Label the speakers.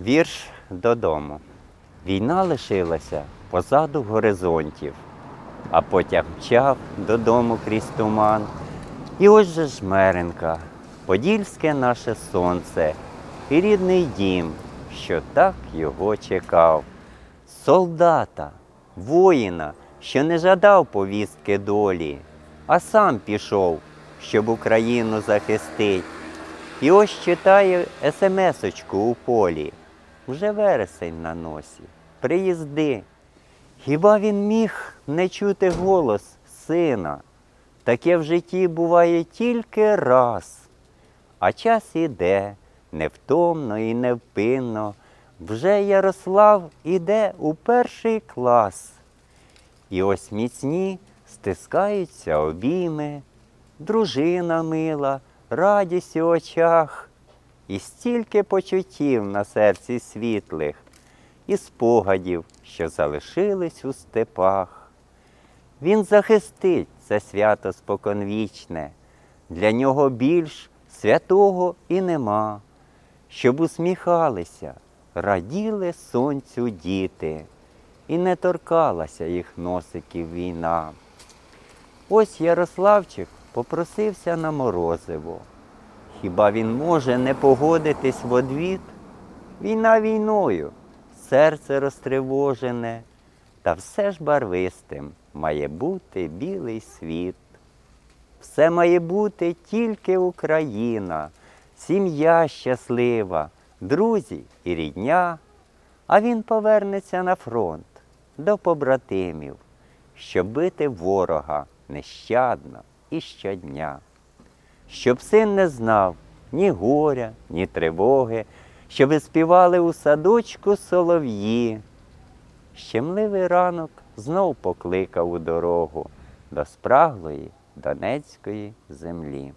Speaker 1: Вірш додому. Війна лишилася позаду горизонтів, а потяг мчав додому крізь туман. І ось же жмеренка, подільське наше сонце, і рідний дім, що так його чекав. Солдата, воїна, що не жадав повістки долі, а сам пішов, щоб Україну захистить. І ось читає смс-очку у полі. Вже вересень на носі. Приїзди. Хіба він міг не чути голос сина? Таке в житті буває тільки раз. А час іде невтомно і невпинно. Вже Ярослав іде у перший клас. І ось міцні стискаються обійми, дружина мила, радість у очах, і стільки почуттів на серці світлих, і спогадів, що залишились у степах. Він захистить це свято споконвічне, для нього більш святого і нема, щоб усміхалися, раділи сонцю діти, і не торкалася їх носиків війна. Ось Ярославчик попросився на морозиво. Хіба він може не погодитись в одвіт? Війна війною, серце розтривожене, та все ж барвистим має бути білий світ. Все має бути тільки Україна, сім'я щаслива, друзі і рідня, а він повернеться на фронт до побратимів, щоб бити ворога нещадно і щодня. Щоб син не знав ні горя, ні тривоги, щоби співали у садочку солов'ї. Щемливий ранок знов покликав у дорогу до спраглої Донецької землі.